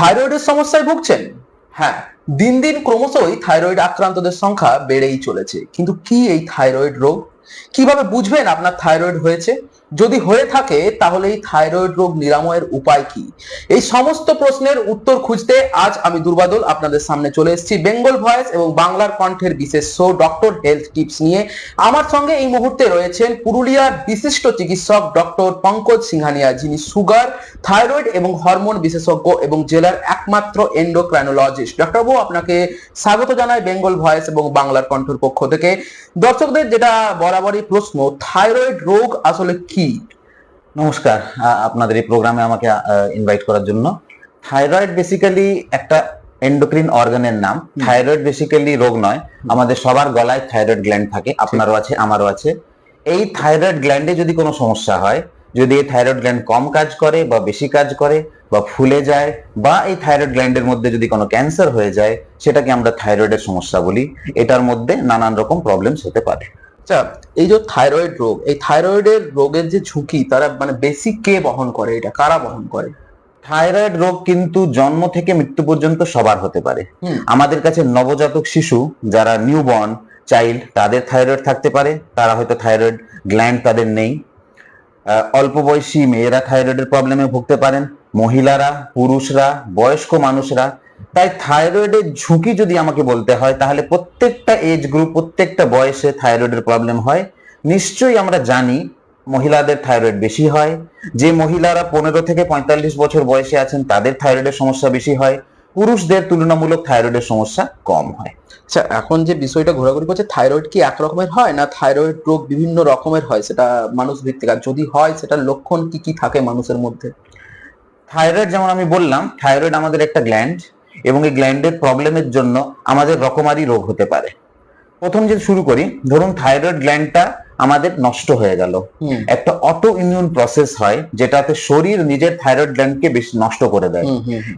থাইরয়েডের সমস্যায় ভুগছেন? হ্যাঁ দিন দিন ক্রমশই থাইরয়েড আক্রান্তদের সংখ্যা বেড়েই চলেছে। কিন্তু কি এই থাইরয়েড রোগ? কীভাবে বুঝবেন আপনার থাইরয়েড হয়েছে? যদি হয়ে থাকে, তাহলে এই থাইরয়েড রোগ নিরাময়ের উপায় কি? এই সমস্ত প্রশ্নের উত্তর খুঁজতে আজ আমি দুর্বাদল আপনাদের সামনে চলে এসেছি। বেঙ্গল ভয়েস এবং বাংলার কণ্ঠের বিশেষ শো ডক্টর হেলথ টিপস নিয়ে। আমার সঙ্গে এই মুহূর্তে রয়েছেন পুরুলিয়ার বিশিষ্ট চিকিৎসক ডক্টর পঙ্কজ সিংহানিয়া, যিনি সুগার, থাইরয়েড এবং হরমোন বিশেষজ্ঞ এবং জেলার একমাত্র এন্ডোক্রাইনোলজিস্ট ডক্টর বাবু, আপনাকে স্বাগত জানাই বেঙ্গল ভয়েস এবং বাংলার কণ্ঠের পক্ষ থেকে। দর্শকদের যেটা বরাবরই প্রশ্ন, থাইরয়েড রোগ আসলে কি নমস্কার আপনাদের এই প্রোগ্রামে আমাকে ইনভাইট করার জন্য। থাইরয়েড বেসিক্যালি একটা এন্ডোক্রিন অর্গানের নাম। থাইরয়েড বেসিক্যালি রোগ নয়। আমাদের সবার গলায় থাইরয়েড গ্ল্যান্ড থাকে আপনারও আছে আমারও আছে। এই থাইরয়েড গ্ল্যান্ডে যদি কোনো সমস্যা হয় যদি এই থাইরয়েড গ্ল্যান্ড কম কাজ করে বা বেশি কাজ করে বা ফুলে যায় বা এই থাইরয়েড গ্ল্যান্ডের মধ্যে যদি কোনো ক্যান্সার হয়ে যায় সেটাকে আমরা থাইরয়েডের সমস্যা বলি। এটার মধ্যে নানান রকম প্রবলেমস হতে পারে। আচ্ছা এই যে থাইরয়েড রোগ এই থাইরয়েডের রোগের যে ঝুঁকি তারা মানে বেশি কে বহন করে এটা? কারা বহন করে? থাইরয়েড রোগ কিন্তু জন্ম থেকে মৃত্যু পর্যন্ত সবার হতে পারে। আমাদের কাছে নবজাতক শিশু যারা নিউবর্ন চাইল্ড তাদের থাইরয়েড থাকতে পারে তারা হয়তো থাইরয়েড গ্ল্যান্ড তাদের নেই। অল্প বয়সী মেয়েরা থাইরয়েডের প্রবলেমে ভুগতে পারেন। মহিলারা পুরুষরা বয়স্ক মানুষরা তাই থাইরয়েডের ঝুঁকি যদি আমাকে বলতে হয় তাহলে প্রত্যেকটা এজ গ্রুপ প্রত্যেকটা বয়সে থাইরয়েডের প্রবলেম হয়। নিশ্চয়ই আমরা জানি মহিলাদের থাইরয়েড বেশি হয়। যে মহিলারা পনেরো থেকে পঁয়তাল্লিশ বছর বয়সে আছেন তাদের থাইরয়েডের সমস্যা বেশি হয়। পুরুষদের তুলনামূলক থাইরয়েডের সমস্যা কম হয়। আচ্ছা এখন যে বিষয়টা ঘোরাঘুরি করছে থাইরয়েড কি এক রকমের হয় না থাইরয়েড রোগ বিভিন্ন রকমের হয়? সেটা মানুষ ভিত্তিক আর যদি হয় সেটার লক্ষণ কি কি থাকে মানুষের মধ্যে? থাইরয়েড যেমন আমি বললাম থাইরয়েড আমাদের একটা গ্ল্যান্ড এবং এই গ্ল্যান্ডের প্রবলেমের জন্য আমাদের রকমারি রোগ হতে পারে। প্রথম যে শুরু করি ধরুন থাইরয়েড গ্ল্যান্ডটা আমাদের নষ্ট হয়ে গেল। একটা অটো ইমিউন প্রসেস হয় যেটাতে শরীর নিজের থাইরয়েড গ্ল্যান্ডকে বেশি নষ্ট করে দেয়।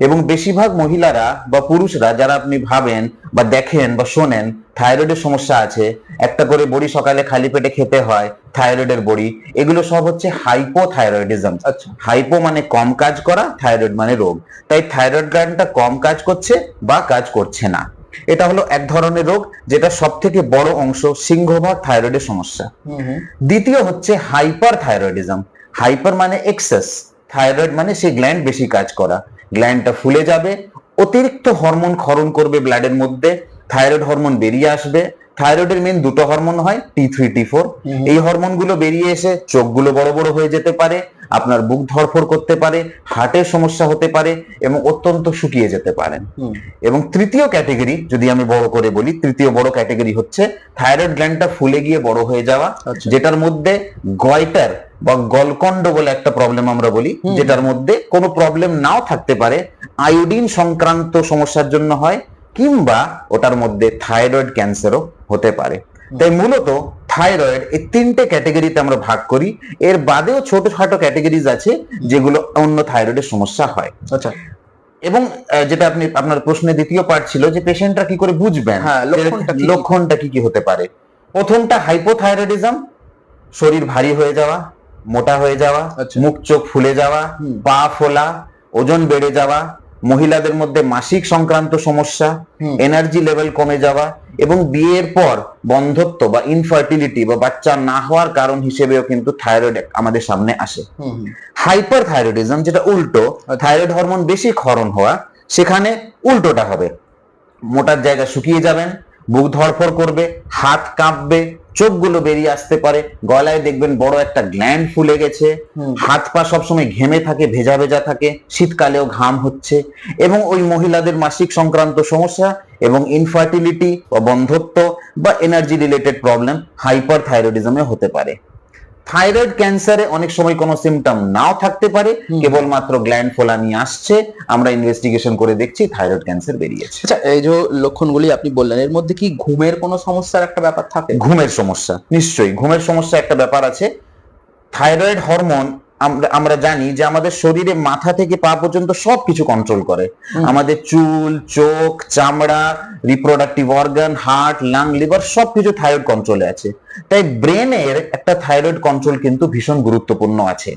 এবং বেশিরভাগ মহিলারা বা পুরুষরা যারা আপনি ভাবেন বা দেখেন বা শোনেন থাইরয়েডের সমস্যা আছে একটা করে বড়ি সকালে খালি পেটে খেতে হয় থাইরয়েডের বড়ি এগুলো সব হচ্ছে হাইপোথাইরয়েডিজম আচ্ছা। হাইপো মানে কম কাজ করা থাইরয়েড মানে রোগ। তাই থাইরয়েড গ্ল্যান্ডটা কম কাজ করছে বা কাজ করছে না। এটা হলো এক ধরনের রোগ যেটা সব থেকে বড় অংশ সিংহভাগ থাইরয়েডের সমস্যা। দ্বিতীয় হচ্ছে হাইপার থাইরয়েডিজম হাইপার মানে এক্সেস থাইরয়েড মানে সেই গ্ল্যান্ড বেশি কাজ করা। গ্ল্যান্ডটা ফুলে যাবে অতিরিক্ত হরমোন ক্ষরণ করবে ব্লাডের মধ্যে থাইরয়েড হরমোন বেরিয়ে আসবে থাইরয়েডের মেন দুটো হরমোন হয় টি থ্রি টি ফোর। এই হরমোনগুলো বেরিয়ে এসে চোখগুলো বড় বড় হয়ে যেতে পারে আপনার বুক ধরফর করতে পারে হার্টের সমস্যা হতে পারে এবং অত্যন্ত শুকিয়ে যেতে পারেন এবং তৃতীয় ক্যাটেগরি যদি আমি বড় করে বলি তৃতীয় বড় ক্যাটেগরি হচ্ছে থাইরয়েড গ্ল্যান্ডটা ফুলে গিয়ে বড় হয়ে যাওয়া আচ্ছা। যেটার মধ্যে গয়টার বা গলকন্ড বলে একটা প্রবলেম আমরা বলি যেটার মধ্যে কোনো প্রবলেম নাও থাকতে পারে। আয়োডিন সংক্রান্ত সমস্যার জন্য হয় কিংবা ওটার মধ্যে থাইরয়েড ক্যান্সারও হতে পারে তাই মূলত থাইরয়েড এই তিনটে ক্যাটেগরিতে আমরা ভাগ করি এর বাদেও ছোটখাটো ক্যাটেগরিজ আছে যেগুলো অন্য থাইরয়েডের সমস্যা হয় আচ্ছা এবং যেটা আপনি আপনার প্রশ্নের দ্বিতীয় পার্ট ছিল যে পেশেন্টরা কি করে বুঝবেন হ্যাঁ, লক্ষণটা কি কি? হতে পারে প্রথমটা হাইপোথাইরয়েডিজম শরীর ভারী হয়ে যাওয়া মোটা হয়ে যাওয়া আচ্ছা। মুখ চোখ ফুলে যাওয়া। পা ফোলা ওজন বেড়ে যাওয়া মহিলাদের মধ্যে মাসিক সংক্রান্ত সমস্যা এনার্জি লেভেল কমে যাওয়া এবং বিয়ের পর বন্ধত্ব বা ইনফার্টিলিটি বা বাচ্চা না হওয়ার কারণ হিসেবেও কিন্তু থাইরয়েড আমাদের সামনে আসে। হাইপার থাইরয়েডিজম যেটা উল্টো থাইরয়েড হরমোন বেশি ক্ষরণ হওয়া সেখানে উল্টোটা হবে। মোটার জায়গা শুকিয়ে যাবেন বুক ধরফর করবে হাত কাঁপবে চোখগুলো বেরিয়ে আসতে পারে। গলায় দেখবেন বড় একটা গ্ল্যান্ড ফুলে গেছে। হাত পা সবসময় ঘেমে থাকে ভেজা ভেজা থাকে শীতকালেও ঘাম হচ্ছে। এবং ওই মহিলাদের মাসিক সংক্রান্ত সমস্যা এবং ইনফার্টিলিটি বা বন্ধত্ব বা এনার্জি রিলেটেড প্রবলেম হাইপার থাইরয়েডিজমে হতে পারে। থাইরয়েড ক্যান্সারে অনেক সময় কোনো সিমটম নাও থাকতে পারে। কেবলমাত্র গ্ল্যান্ড ফোলা নিয়ে আসছে। আমরা ইনভেস্টিগেশন করে দেখছি থাইরয়েড ক্যান্সার বেরিয়েছে। আচ্ছা এই যে লক্ষণগুলি আপনি বললেন এর মধ্যে কি ঘুমের কোনো সমস্যার একটা ব্যাপার থাকে? ঘুমের সমস্যা নিশ্চয়ই। ঘুমের সমস্যা একটা ব্যাপার আছে। থাইরয়েড হরমোন আমরা জানি যে আমাদের শরীরে মাথা থেকে পা পর্যন্ত সবকিছু কন্ট্রোল করে। আমাদের চুল চোখ চামড়া reproductive organ heart lung liver সবকিছু থাইরয়েড কন্ট্রোলে আছে। তাই ব্রেনের একটা থাইরয়েড কন্ট্রোল কিন্তু ভীষণ গুরুত্বপূর্ণ আছে।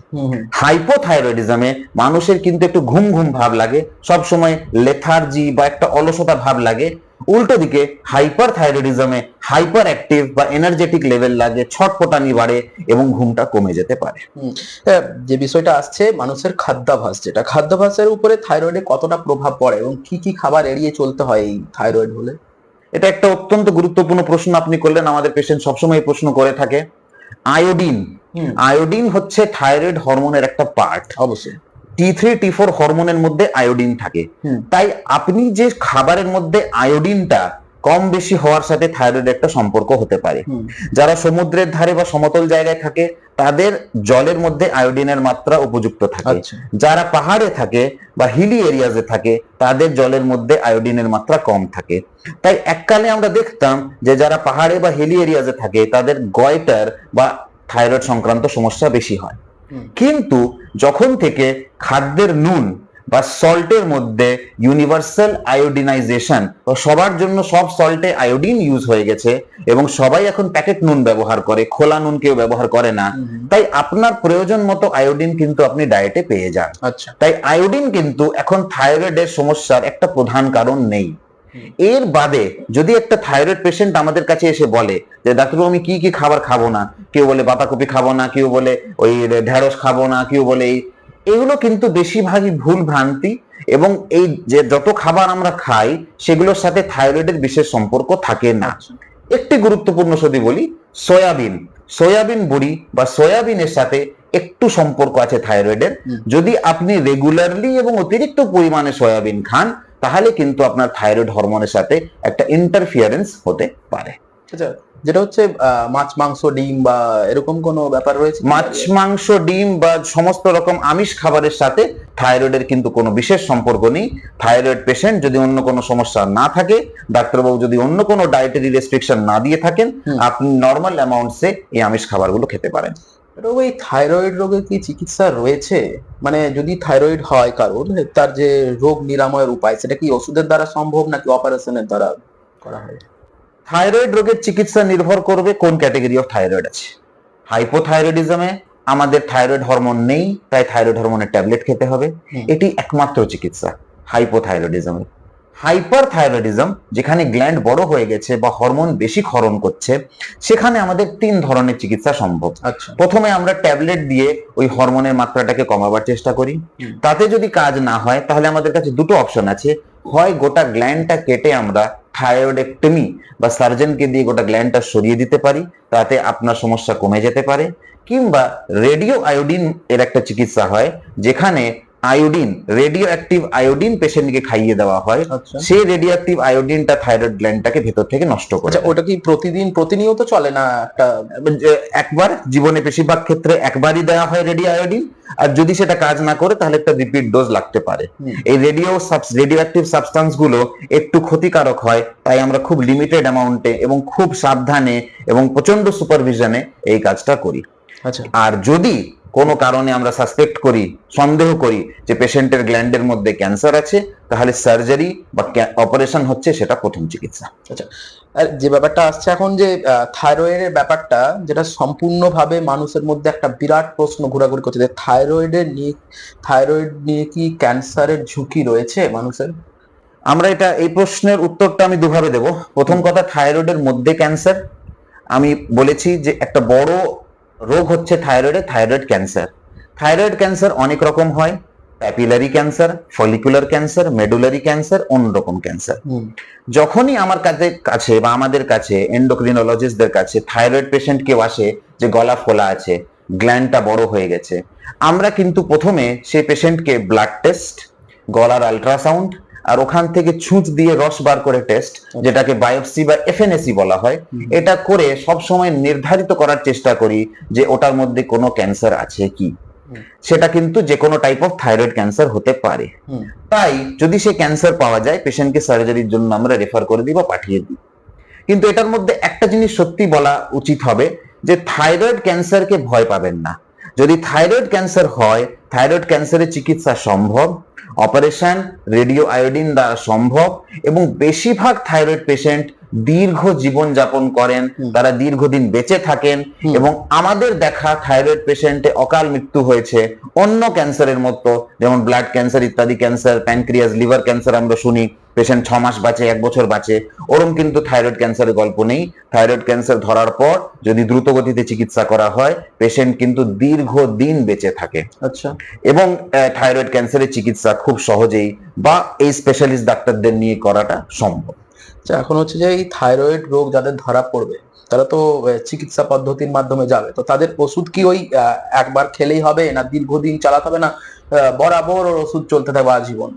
হাইপোথাইরয়েডিজমে মানুষের কিন্তু একটু ঘুম ঘুম ভাব লাগে। সব সময় লেথার্জি বা একটা অলসতা ভাব লাগে। উল্টো দিকে হাইপার থাইরয়েডিজমে হাইপার অ্যাক্টিভ বা এনার্জেটিক লেভেল লাগে ছটপটানি বাড়ে এবং ঘুমটা কমে যেতে পারে। যে বিষয়টা আসছে মানুষের খাদ্যাভাস যেটা খাদ্যাভাসের উপরে থাইরয়েডে কতটা প্রভাব পড়ে এবং কি কি খাবার এড়িয়ে চলতে হয় এই থাইরয়েড হলে? এটা একটা অত্যন্ত গুরুত্বপূর্ণ প্রশ্ন আপনি করলেন আমাদের পেশেন্ট সবসময় প্রশ্ন করে থাকে। আয়োডিন আয়োডিন হচ্ছে থাইরয়েড হরমোনের একটা পার্ট অবশ্যই। টি থ্রি টি ফোর হরমোনের মধ্যে আয়োডিন থাকে। তাই আপনি যে খাবারের মধ্যে আয়োডিনটা কম বেশি হওয়ার সাথে থাইরয়েড একটা সম্পর্ক হতে পারে। যারা সমুদ্রের ধারে বা সমতল জায়গায় থাকে তাদের জলের মধ্যে আয়োডিনের মাত্রা উপযুক্ত থাকে। আচ্ছা। যারা পাহাড়ে থাকে বা হিলি এরিয়াজে থাকে তাদের জলের মধ্যে আয়োডিনের মাত্রা কম থাকে। তাই এককালে আমরা দেখতাম যে যারা পাহাড়ে বা হিলি এরিয়াজে থাকে তাদের গয়টার বা থাইরয়েড সংক্রান্ত সমস্যা বেশি হয়। কিন্তু যখন থেকে খাদ্যের নুন বা সল্টের মধ্যে ইউনিভার্সাল আয়োডিনাইজেশন সবার জন্য সব সল্টে আয়োডিন ইউজ হয়ে গেছে এবং সবাই এখন প্যাকেট নুন ব্যবহার করে খোলা নুন কেউ ব্যবহার করে না। তাই আপনার প্রয়োজন মতো আয়োডিন কিন্তু আপনি ডায়েটে পেয়ে যান আচ্ছা তাই আয়োডিন কিন্তু এখন থাইরয়েডের সমস্যার একটা প্রধান কারণ নেই। এর বাদে যদি একটা থাইরয়েড পেশেন্ট আমাদের কাছে এসে বলে যে ডাক্তারবাবু আমি কি কি খাবার খাব না? কেউ বলে বাঁধাকপি খাব না। কেউ বলে ওই ঢেঁড়স খাব না। কেউ বলে এই এগুলো কিন্তু বেশিরভাগই ভুল ভ্রান্তি এবং এই যে যত খাবার আমরা খাই সেগুলোর সাথে থাইরয়েডের বিশেষ সম্পর্ক থাকে না। আচ্ছা। একটি গুরুত্বপূর্ণ যদি বলি সয়াবিন। সয়াবিন বড়ি বা সয়াবিনের সাথে একটু সম্পর্ক আছে থাইরয়েডের। যদি আপনি রেগুলারলি এবং অতিরিক্ত পরিমাণে সয়াবিন খান তাহলে কিন্তু আপনার থাইরয়েড হরমোনের সাথে একটা ইন্টারফিয়ারেন্স হতে পারে। আচ্ছা যেটা হচ্ছে মাছ মাংস ডিম বা এরকম কোনো ব্যাপার রয়েছে মাছ মাংস ডিম বা সমস্ত রকম আমিষ খাবারের সাথে থাইরয়েডের কিন্তু কোনো বিশেষ সম্পর্ক নেই। থাইরয়েড পেশেন্ট যদি অন্য কোনো সমস্যা না থাকে ডাক্তারবাবু যদি অন্য কোনো ডায়েটারি রেস্ট্রিকশন না দিয়ে থাকেন আপনি নর্মাল অ্যামাউন্টসে এই আমিষ খাবারগুলো খেতে পারেন। রোগ এই থাইরয়েড রোগের কি চিকিৎসা রয়েছে? মানে যদি থাইরয়েড হয় কারোর তার যে রোগ নিরাময়ের উপায় সেটা কি ওষুধের দ্বারা সম্ভব নাকি অপারেশনের দ্বারা করা হয়? থাইরয়েড রোগের চিকিৎসা নির্ভর করবে কোন ক্যাটাগরি অফ থাইরয়েড আছে। হাইপোথাইরয়েডিজমে আমাদের থাইরয়েড হরমোন নেই তাই থাইরয়েড হরমোনের ট্যাবলেট খেতে হবে। এটি একমাত্র চিকিৎসা হাইপোথাইরয়েডিজমে হাইপার থাইরয়েডিজম যেখানে গ্ল্যান্ড বড় হয়ে গেছে বা হরমোন বেশি ক্ষরণ করছে সেখানে আমাদের তিন ধরনের চিকিৎসা সম্ভব। আচ্ছা। প্রথমে আমরা ট্যাবলেট দিয়ে ওই হরমোনের মাত্রাটাকে কমাবার চেষ্টা করি। তাতে যদি কাজ না হয় তাহলে আমাদের কাছে দুটো অপশন আছে। হয় গোটা গ্ল্যান্ডটা কেটে আমরা থাইরয়েডেক্টমি বা সার্জনকে দিয়ে গোটা গ্ল্যান্ডটা সরিয়ে দিতে পারি তাতে আপনার সমস্যা কমে যেতে পারে। কিংবা রেডিও আয়োডিন এর একটা চিকিৎসা হয় যেখানে আয়োডিন রেডিও অ্যাক্টিভ আয়োডিন পেশেন্টকে খাইয়ে দেওয়া হয়। আচ্ছা। সেই রেডিও অ্যাক্টিভ আয়োডিনটা থাইরয়েড গ্ল্যান্ডটাকে ভেতর থেকে নষ্ট করে আচ্ছা ওটা কি প্রতিদিন প্রতিনিয়ত চলে না একটা একবার জীবনে বেশিরভাগ ক্ষেত্রে একবারই দেওয়া হয় রেডিও আয়োডিন আর যদি সেটা কাজ না করে তাহলে একটা রিপিট ডোজ লাগতে পারে। এই রেডিও রেডিও অ্যাক্টিভ সাবস্টান্সগুলো একটু ক্ষতিকারক হয় তাই আমরা খুব লিমিটেড অ্যামাউন্টে এবং খুব সাবধানে এবং প্রচণ্ড সুপারভিশনে এই কাজটা করি। আচ্ছা। আর যদি কোনো কারণে আমরা সাসপেক্ট করি সন্দেহ করি যে পেশেন্টের গ্ল্যান্ডের মধ্যে ক্যান্সার আছে তাহলে সার্জারি বা অপারেশন হচ্ছে সেটা প্রথম চিকিৎসা। আচ্ছা আর যে ব্যাপারটা আসছে এখন যে থাইরয়েডের ব্যাপারটা যেটা সম্পূর্ণভাবে মানুষের মধ্যে একটা বিরাট প্রশ্ন ঘোরাঘুরি করছে যে থাইরয়েডের নিয়ে থাইরয়েড নিয়ে কি ক্যান্সারের ঝুঁকি রয়েছে মানুষের? আমরা এটা এই প্রশ্নের উত্তরটা আমি দুভাবে দেব। প্রথম কথা থাইরয়েডের মধ্যে ক্যান্সার আমি বলেছি যে একটা বড় রোগ হচ্ছে থাইরয়েডে থাইরয়েড ক্যান্সার থাইরয়েড ক্যান্সার অনেক রকম হয় papillary cancer follicular cancer medullary cancer অন্যরকম ক্যান্সার যখনই আমার কাছে কাছে বা আমাদের কাছে এন্ডোক্রিনোলজিস্টদের কাছে থাইরয়েড পেশেন্ট কেউ আসে যে গলা ফোলা আছে গ্ল্যান্ডটা বড় হয়ে গেছে আমরা কিন্তু প্রথমে সেই পেশেন্টকে ব্লাড টেস্ট গলার আল্ট্রাসাউন্ড আর ওখান থেকে ছুঁচ দিয়ে রস বার করে টেস্ট যেটাকে বায়োপসি বা এফএনএসি বলা হয় এটা করে সব সময় নির্ধারিত করার চেষ্টা করি যে ওটার মধ্যে কোনো ক্যান্সার আছে কি। সেটা কিন্তু যে কোনো টাইপ অফ থাইরয়েড ক্যান্সার হতে পারে। তাই যদি সে ক্যান্সার পাওয়া যায় পেশেন্টকে সার্জারির জন্য আমরা রেফার করে দিই বা পাঠিয়ে দিই। কিন্তু এটার মধ্যে একটা জিনিস সত্যি বলা উচিত হবে যে থাইরয়েড ক্যান্সারকে ভয় পাবেন না। যদি থাইরয়েড ক্যান্সার হয় থাইরয়েড ক্যান্সারের চিকিৎসা সম্ভব অপারেশন রেডিও আয়োডিন দ্বারা সম্ভব এবং বেশিরভাগ থাইরয়েড পেশেন্ট দীর্ঘ জীবন যাপন করেন তারা দীর্ঘদিন বেঁচে থাকেন এবং আমাদের দেখা থাইরয়েড পেশেন্টে অকাল মৃত্যু হয়েছে। অন্য ক্যান্সারের মতো যেমন ব্লাড ক্যান্সার ইত্যাদি ক্যান্সার প্যানক্রিয়াস লিভার ক্যান্সার আমরা শুনি পেশেন্ট ছ মাস বাঁচে এক বছর বাঁচে ওরম কিন্তু থাইরয়েড ক্যান্সারের গল্প নেই। থাইরয়েড ক্যান্সার ধরার পর যদি দ্রুত গতিতে চিকিৎসা করা হয় পেশেন্ট কিন্তু দীর্ঘদিন বেঁচে থাকে। আচ্ছা। এবং থাইরয়েড ক্যান্সারের চিকিৎসা খুব সহজেই বা এই স্পেশালিস্ট ডাক্তারদের নিয়ে করাটা সম্ভব। আচ্ছা এখন হচ্ছে যে এই থাইরয়েড রোগ যাদের ধরা পড়বে, তারা তো চিকিৎসা পদ্ধতির মাধ্যমে যাবে। তো তাদের ওষুধ কি ওই একবার খেলেই হবে না দীর্ঘদিন চালাতে হবে না বরাবর ওষুধ চলতে থাকবে আজীবন?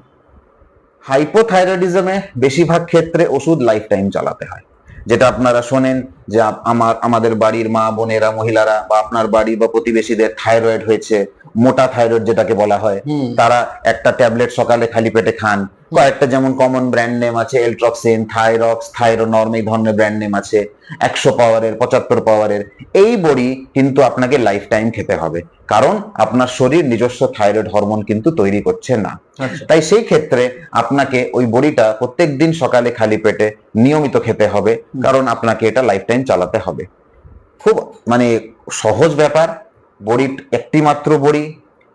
হাইপোথাইরয়েডিজমে বেশিরভাগ ক্ষেত্রে ওষুধ লাইফ টাইম চালাতে হয়। যেটা আপনারা শোনেন যে আমার আমাদের বাড়ির মা বোনেরা মহিলারা বা আপনার বাড়ি বা প্রতিবেশীদের থাইরয়েড হয়েছে মোটা থাইরয়েড যেটাকে বলা হয় তারা একটা ট্যাবলেট সকালে খালি পেটে খান। কয়েকটা যেমন কমন ব্র্যান্ড নেম আছে এলট্রক্সিন থাইরক্স থাইরোনর্ম এই ধরনের ব্র্যান্ড নেম আছে একশো পাওয়ারের পঁচাত্তর পাওয়ারের এই বড়ি কিন্তু আপনাকে লাইফ টাইম খেতে হবে। কারণ আপনার শরীর নিজস্ব থাইরয়েড হরমোন কিন্তু তৈরি করছে না। আচ্ছা। তাই সেই ক্ষেত্রে আপনাকে ওই বড়িটা প্রত্যেক দিন সকালে খালি পেটে নিয়মিত খেতে হবে কারণ আপনাকে এটা লাইফ টাইম চালাতে হবে। খুব মানে সহজ ব্যাপার বড়ি একটি মাত্র বড়ি,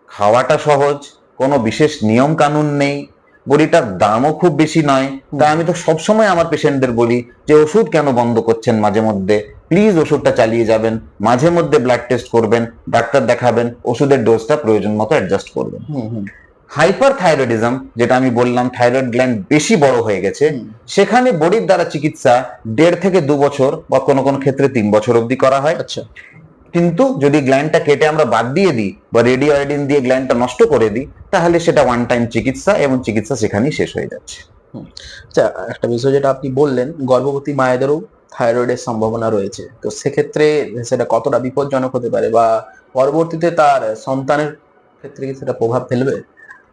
খাওয়াটা সহজ, কোনো বিশেষ নিয়ম কানুন নেই, বড়িটার দামও খুব বেশি নয়। তাই আমি তো সবসময় আমার পেশেন্টদের বলি যে, ওষুধ কেন বন্ধ করছেন মাঝে মধ্যে? প্লিজ ওষুধটা চালিয়ে যাবেন, মাঝে মধ্যে ব্লাড টেস্ট করবেন, ডাক্তার দেখাবেন, ওষুধের ডোজটা প্রয়োজন মতো অ্যাডজাস্ট করবেন। হুম হুম হাইপার থাইরয়েডিজম যেটা আমি বললাম থাইরয়েড গ্ল্যান্ড বেশি বড় হয়ে গেছে সেখানে বডির দ্বারা চিকিৎসা দেড় থেকে দু বছর বা কোনো কোনো ক্ষেত্রে তিন বছর অবধি করা হয়। আচ্ছা। কিন্তু যদি গ্ল্যান্ডটা কেটে আমরা বাদ দিয়ে দিই বা রেডিও আয়োডিন দিয়ে গ্ল্যান্ডটা নষ্ট করে দিই তাহলে সেটা ওয়ান টাইম চিকিৎসা এবং চিকিৎসা সেখানেই শেষ হয়ে যাচ্ছে। আচ্ছা একটা বিষয় যেটা আপনি বললেন গর্ভবতী মায়েদেরও থাইরয়েডের সম্ভাবনা রয়েছে। তো সেক্ষেত্রে সেটা কতটা বিপজ্জনক হতে পারে বা পরবর্তীতে তার সন্তানের ক্ষেত্রে কি সেটা প্রভাব ফেলবে?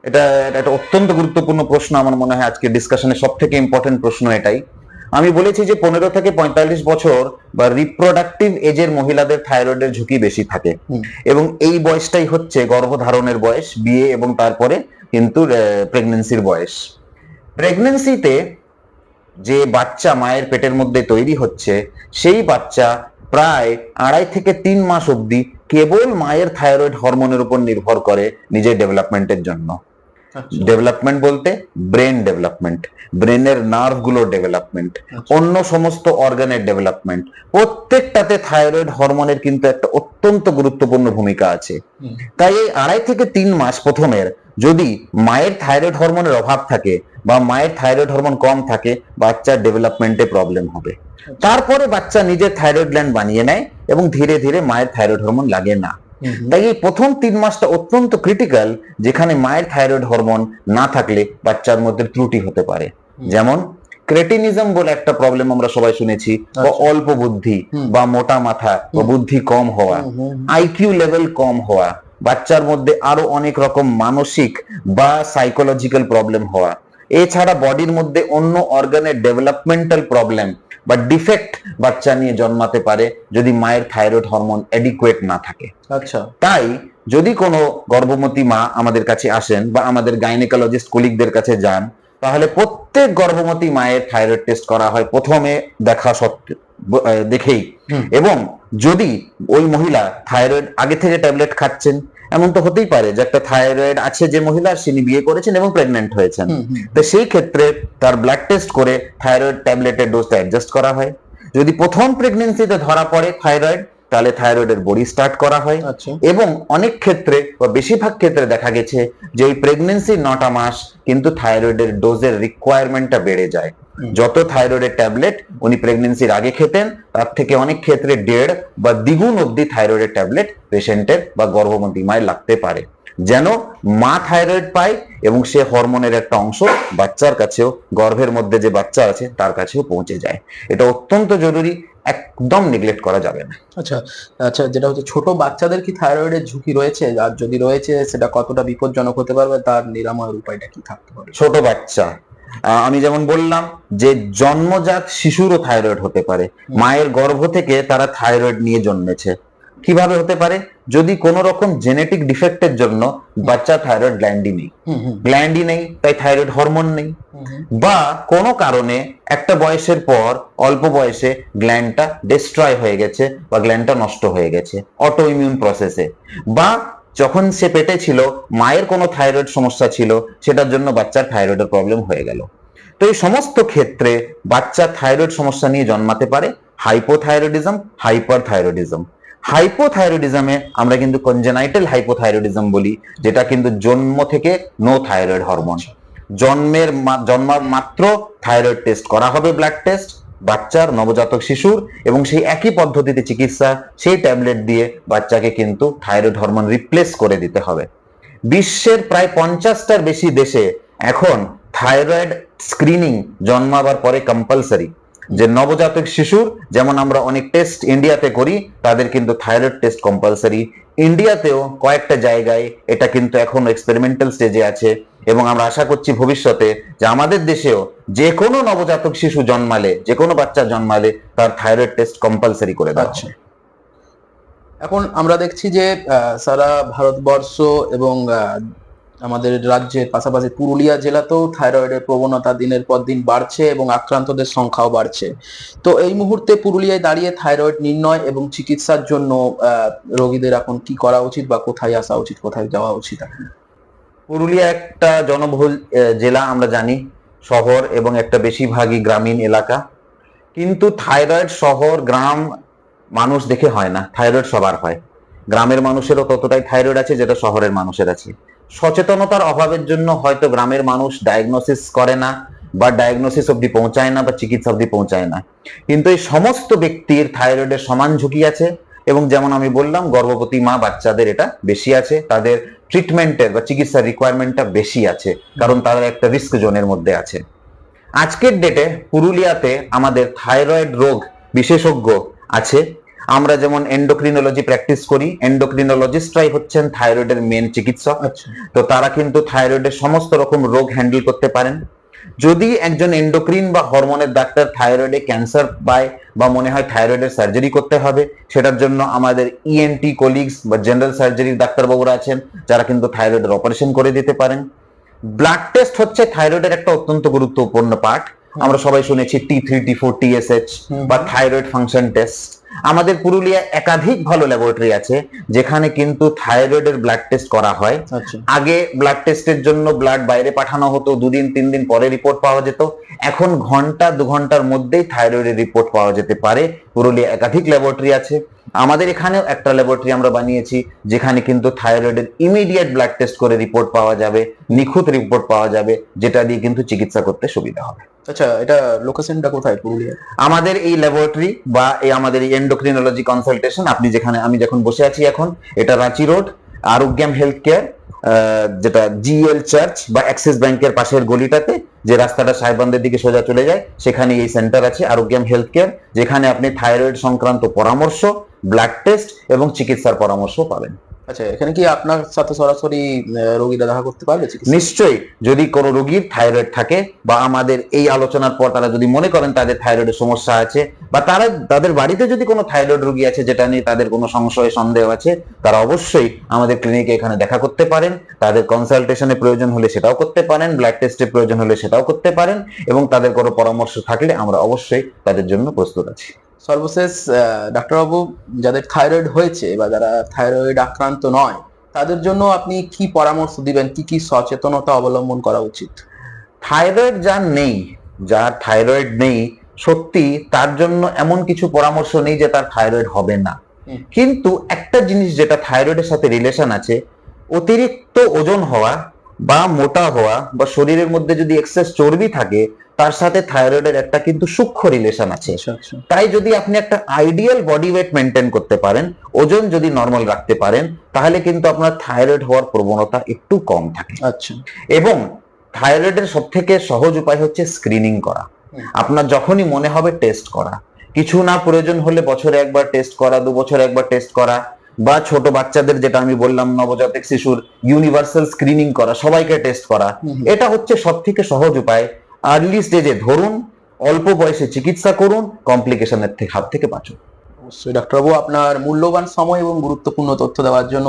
এটা একটা অত্যন্ত গুরুত্বপূর্ণ প্রশ্ন আমার মনে হয় আজকে ডিসকাশনে সব থেকে ইম্পর্টেন্ট প্রশ্ন এটাই। আমি বলেছি যে পনেরো থেকে পঁয়তাল্লিশ বছর বা রিপ্রোডাক্টিভ এজের মহিলাদের থাইরয়েডের ঝুঁকি বেশি থাকে। এবং এই বয়সটাই হচ্ছে গর্ভধারণের বয়স বিয়ে এবং তারপরে কিন্তু প্রেগনেন্সির বয়স। প্রেগনেন্সিতে যে বাচ্চা মায়ের পেটের মধ্যে তৈরি হচ্ছে সেই বাচ্চা প্রায় আড়াই থেকে তিন মাস অবধি কেবল মায়ের থাইরয়েড হরমোনের উপর নির্ভর করে নিজের ডেভেলপমেন্টের জন্য। ডেভেলপমেন্ট বলতে ব্রেন ডেভেলপমেন্ট ব্রেনের নার্ভগুলোর ডেভেলপমেন্ট আচ্ছা। অন্য সমস্ত অর্গানের ডেভেলপমেন্ট। প্রত্যেকটাতে থাইরয়েড হরমোনের কিন্তু একটা অত্যন্ত গুরুত্বপূর্ণ ভূমিকা আছে। তাই এই আড়াই থেকে তিন মাস প্রথমের যদি মায়ের থাইরয়েড হরমোনের অভাব থাকে বা মায়ের থাইরয়েড হরমোন কম থাকে বাচ্চার ডেভেলপমেন্টে প্রবলেম হবে। তারপরে বাচ্চা নিজের থাইরয়েড গ্ল্যান্ড বানিয়ে নেয় এবং ধীরে ধীরে মায়ের থাইরয়েড হরমোন লাগে না। তাই এই প্রথম তিন মাসটা অত্যন্ত ক্রিটিক্যাল যেখানে মায়ের থাইরয়েড হরমোন না থাকলে বাচ্চার মধ্যে ত্রুটি হতে পারে। যেমন ক্রেটিনিজম বলে একটা প্রবলেম আমরা সবাই শুনেছি বা আচ্ছা। অল্প বুদ্ধি বা মোটা মাথা বা বুদ্ধি কম হওয়া। আইকিউ লেভেল কম হওয়া বাচ্চার মধ্যে আরও অনেক রকম মানসিক বা সাইকোলজিক্যাল প্রবলেম হওয়া। এছাড়া বডির মধ্যে অন্য অর্গানের ডেভেলপমেন্টাল প্রবলেম বা ডিফেক্ট বাচ্চা নিয়ে জন্মাতে পারে যদি মায়ের থাইরয়েড হরমোন এডিকুয়েট না থাকে। আচ্ছা। তাই যদি কোনো গর্ভবতী মা আমাদের কাছে আসেন বা আমাদের গাইনেকোলজিস্ট কলিগদের কাছে যান তাহলে প্রত্যেক গর্ভবতী মায়ের থাইরয়েড টেস্ট করা হয় প্রথমে দেখা সত্ত্বে দেখেই। এবং যদি ওই মহিলা থাইরয়েড আগে থেকে ট্যাবলেট খাচ্ছেন এমন তো হতেই পারে যে একটা থাইরয়েড আছে যে মহিলা তিনি বিয়ে করেছেন এবং প্রেগনেন্ট হয়েছেন। তো সেই ক্ষেত্রে তার ব্লাড টেস্ট করে থাইরয়েড ট্যাবলেটের ডোজটা অ্যাডজাস্ট করা হয় যদি প্রথম প্রেগনেন্সিতে ধরা পড়ে থাইরয়েড তাহলে থাইরয়েডের বড়ি স্টার্ট করা হয় আচ্ছা এবং অনেক ক্ষেত্রে বা বেশিরভাগ ক্ষেত্রে দেখা গেছে যে এই প্রেগনেন্সির নটা মাস কিন্তু থাইরয়েডের ডোজের রিকোয়ারমেন্টটা বেড়ে যায়। যত থাইরয়েডের ট্যাবলেট উনি প্রেগনেন্সির আগে খেতেন তার থেকে অনেক ক্ষেত্রে দেড় বা দ্বিগুণ অবধি থাইরয়েডের ট্যাবলেট পেশেন্টের বা গর্ভবতী মায়ের লাগতে পারে। যেন মা থাইরয়েড পায় এবং সে হরমোনের একটা অংশ বাচ্চার কাছেও গর্ভের মধ্যে যে বাচ্চা আছে তার কাছেও পৌঁছে যায়। এটা অত্যন্ত জরুরি একদম নেগলেক্ট করা যাবে না। আচ্ছা আচ্ছা যেটা হচ্ছে ছোট বাচ্চাদের কি থাইরয়েডের ঝুঁকি রয়েছে? আর যদি রয়েছে সেটা কতটা বিপজ্জনক হতে পারবে? তার নিরাময়ের উপায়টা কি থাকতে পারে? ছোট বাচ্চা আমি যেমন বললাম যে জন্মজাত শিশুরও থাইরয়েড হতে পারে। মায়ের গর্ভ থেকে তারা থাইরয়েড নিয়ে জন্মেছে। কীভাবে হতে পারে? যদি কোনো রকম জেনেটিক ডিফেক্টের জন্য বাচ্চা থাইরয়েড গ্ল্যান্ডই নেই। হুম নেই তাই থাইরয়েড হরমোন নেই। বা কোনো কারণে একটা বয়সের পর অল্প বয়সে গ্ল্যান্ডটা ডিস্ট্রয় হয়ে গেছে বা গ্ল্যান্ডটা নষ্ট হয়ে গেছে অটো ইমিউন প্রসেসে বা যখন সে পেটে ছিল, মায়ের কোনো থাইরয়েড সমস্যা ছিল, সেটার জন্য বাচ্চার থাইরয়েডের প্রবলেম হয়ে গেল। তো এই সমস্ত ক্ষেত্রে বাচ্চা থাইরয়েড সমস্যা নিয়ে জন্মাতে পারে হাইপোথাইরয়েডিজম হাইপার থাইরয়েডিজম হাইপোথাইরয়েডিজমে আমরা কিন্তু কনজেনাইটাল হাইপোথাইরয়েডিজম বলি, যেটা কিন্তু জন্ম থেকে নো থাইরয়েড হরমোন জন্মের জন্মার মাত্র থাইরয়েড টেস্ট করা হবে ব্লাড টেস্ট বাচ্চার নবজাতক শিশুর এবং সেই একই পদ্ধতিতে চিকিৎসা, সেই ট্যাবলেট দিয়ে বাচ্চাকে কিন্তু থাইরয়েড হরমোন রিপ্লেস করে দিতে হবে। বিশ্বের প্রায় পঞ্চাশটার বেশি দেশে এখন থাইরয়েড স্ক্রিনিং জন্মাবার পরে কম্পালসারি যে নবজাতক শিশুর, যেমন আমরা অনেক টেস্ট ইন্ডিয়াতে করি, তাদের কিন্তু থাইরয়েড টেস্ট কম্পালসারি ইন্ডিয়াতেও কয়েকটা জায়গায় এটা কিন্তু এখন এক্সপেরিমেন্টাল স্টেজে আছে। এবং আমরা আশা করছি ভবিষ্যতে যে আমাদের দেশেও যে কোনো নবজাতক শিশু জন্মালে যে কোনো বাচ্চা জন্মালে তার থাইরয়েড টেস্ট কম্পালসারি করে দেওয়া আচ্ছা। হবে। এখন আমরা দেখছি যে সারা ভারতবর্ষ এবং আমাদের রাজ্যের পাশাপাশি পুরুলিয়া জেলাতেও থাইরয়েডের প্রবণতা দিনের পর দিন বাড়ছে এবং আক্রান্তদের সংখ্যাও বাড়ছে। তো এই মুহূর্তে পুরুলিয়ায় দাঁড়িয়ে থাইরয়েড নির্ণয় এবং চিকিৎসার জন্য আহ, রোগীদের এখন কি করা উচিত বা কোথায় আসা উচিত কোথায় যাওয়া উচিত? এখন পুরুলিয়া একটা জনবহুল জেলা আমরা জানি, শহর এবং একটা বেশিরভাগই গ্রামীণ এলাকা। কিন্তু থাইরয়েড শহর, গ্রাম মানুষ দেখে হয় না, থাইরয়েড সবার হয়। গ্রামের মানুষেরও ততটাই থাইরয়েড আছে, যেটা শহরের মানুষের আছে। সচেতনতার অভাবের জন্য হয়তো গ্রামের মানুষ ডায়াগনোসিস করে না, বা ডায়াগনোসিস অবধি পৌঁছায় না, বা চিকিৎসা অবধি পৌঁছায় না। কিন্তু এই সমস্ত ব্যক্তির থাইরয়েডের সমান ঝুঁকি আছে, এবং যেমন আমি বললাম, গর্ভবতী মা বাচ্চাদের এটা বেশি আছে, তাদের ট্রিটমেন্টের বা চিকিৎসার রিকোয়ারমেন্টটা বেশি আছে কারণ তারা একটা রিস্ক জোনের মধ্যে আছে। আজকের ডেটে পুরুলিয়াতে আমাদের থাইরয়েড রোগ বিশেষজ্ঞ আছে। আমরা যেমন এন্ডোক্রিনোলজি প্র্যাকটিস করি এন্ডোক্রিনোলজিস্টরাই হচ্ছেন থাইরয়েডের মেন চিকিৎসক। আচ্ছা। তো তারা কিন্তু থাইরয়েডের সমস্ত রকম রোগ হ্যান্ডেল করতে পারেন। যদি একজন এন্ডোক্রিন বা হরমোনের ডাক্তার থাইরয়েডে ক্যান্সার পায় বা মনে হয় থাইরয়েডের সার্জারি করতে হবে সেটার জন্য আমাদের E ইএনটি কলিগস বা জেনারেল সার্জারির ডাক্তারবাবুরা আছেন যারা কিন্তু থাইরয়েডের অপারেশন করে দিতে পারেন। ব্লাড টেস্ট হচ্ছে থাইরয়েডের একটা অত্যন্ত গুরুত্বপূর্ণ পার্ট আমরা সবাই শুনেছি T three T four TSH. বা থাইরয়েড ফাংশন টেস্ট আমাদের পুরুলিয়া একাধিক ভালো ল্যাবরেটরি আছে যেখানে কিন্তু থাইরয়েডের ব্লাড টেস্ট করা হয়। আচ্ছা। আগে ব্লাড টেস্টের জন্য ব্লাড বাইরে পাঠানো হতো দুদিন তিন দিন পরে রিপোর্ট পাওয়া যেত। এখন ঘণ্টা দু ঘণ্টার মধ্যেই থাইরয়েডের রিপোর্ট পাওয়া যেতে পারে। পুরুলিয়া একাধিক ল্যাবরেটরি আছে। আমাদের এখানেও একটা ল্যাবরেটরি আমরা বানিয়েছি যেখানে কিন্তু থাইরয়েডের ইমিডিয়েট ব্লাড টেস্ট করে রিপোর্ট পাওয়া যাবে নিখুঁত রিপোর্ট পাওয়া যাবে যেটা দিয়ে কিন্তু চিকিৎসা করতে সুবিধা হবে। আচ্ছা এটা লোকেশনটা কোথায় পুরুলিয়া আমাদের এই ল্যাবরেটরি বা এই আমাদের এই এন্ডোক্রিনোলজি কনসালটেশন আপনি যেখানে আমি যখন বসে আছি এখন এটা Ranchi road Arogyam health care যেটা জিএল চার্চ বা অ্যাক্সিস ব্যাংকের পাশের গলিটাতে, যে রাস্তাটা সাহেবানদের দিকে সোজা চলে যায়, সেখানে এই সেন্টার আছে, আরোগ্যাম হেলথ কেয়ার যেখানে আপনি থাইরয়েড সংক্রান্ত পরামর্শ, ব্লাড টেস্ট এবং চিকিৎসার পরামর্শ পাবেন। আচ্ছা এখানে কি আপনার সাথে সরাসরি রোগীরা দেখা করতে পারবে নিশ্চয়ই। যদি কোনো রোগীর থাইরয়েড থাকে বা আমাদের এই আলোচনার পর তারা যদি মনে করেন তাদের থাইরয়েডের সমস্যা আছে বা তারা, তাদের বাড়িতে যদি কোনো থাইরয়েড রোগী আছে যেটা নিয়ে তাদের কোনো সংশয়, সন্দেহ আছে, তারা অবশ্যই আমাদের ক্লিনিকে এখানে দেখা করতে পারেন। তাদের কনসালটেশনে প্রয়োজন হলে সেটাও করতে পারেন, ব্লাড টেস্টের প্রয়োজন হলে সেটাও করতে পারেন এবং তাদের কোনো পরামর্শ থাকলে আমরা অবশ্যই তাদের জন্য প্রস্তুত আছি। সর্বশেষ ডাক্তারবাবু যাদের থাইরয়েড হয়েছে বা যারা থাইরয়েড আক্রান্ত নয় তাদের জন্য আপনি কি পরামর্শ দিবেন? কি কি সচেতনতা অবলম্বন করা উচিত? থাইরয়েড যার নেই যার থাইরয়েড নেই সত্যি তার জন্য এমন কিছু পরামর্শ নেই যে তার থাইরয়েড হবে না। কিন্তু একটা জিনিস যেটা থাইরয়েডের সাথে রিলেশন আছে অতিরিক্ত ওজন হওয়া বা মোটা হওয়া বা শরীরের মধ্যে যদি এক্সেস চর্বি থাকে তার সাথে থাইরয়েডের একটা কিন্তু সূক্ষ্ম রিলেশন আছে। আচ্ছা আচ্ছা। তাই যদি আপনি একটা আইডিয়াল বডি ওয়েট মেনটেন করতে পারেন ওজন যদি নর্মাল রাখতে পারেন তাহলে কিন্তু আপনার থাইরয়েড হওয়ার প্রবণতা একটু কম থাকে। আচ্ছা। এবং থাইরয়েডের সব থেকে সহজ উপায় হচ্ছে স্ক্রিনিং করা। আপনার যখনই মনে হবে টেস্ট করা। কিছু না প্রয়োজন হলে বছরে একবার টেস্ট করা দু বছরে একবার টেস্ট করা বা ছোট বাচ্চাদের যেটা আমি বললাম নবজাতক শিশুর ইউনিভার্সাল স্ক্রিনিং করা সবাইকে টেস্ট করা। এটা হচ্ছে সব থেকে সহজ উপায়। আর্লি স্টেজে ধরুন, অল্প বয়সে চিকিৎসা করুন কমপ্লিকেশনের থেকে হাত থেকে বাঁচুন। অবশ্যই ডাক্তারবাবু আপনার মূল্যবান সময় এবং গুরুত্বপূর্ণ তথ্য দেওয়ার জন্য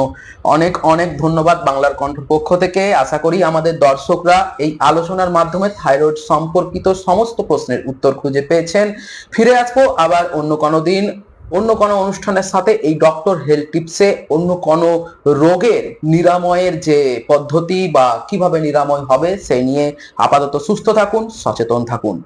অনেক অনেক ধন্যবাদ বাংলার কণ্ঠ পক্ষ থেকে। আশা করি আমাদের দর্শকরা এই আলোচনার মাধ্যমে থাইরয়েড সম্পর্কিত সমস্ত প্রশ্নের উত্তর খুঁজে পেয়েছেন। ফিরে আসব আবার অন্য কোনো দিন। অন্য কোনো অনুষ্ঠানের সাথে এই ডক্টর হেলথ টিপসে অন্য কোনো রোগের নিরাময়ের যে পদ্ধতি বা কীভাবে নিরাময় হবে, সেই নিয়ে আপাতত সুস্থ থাকুন, সচেতন থাকুন।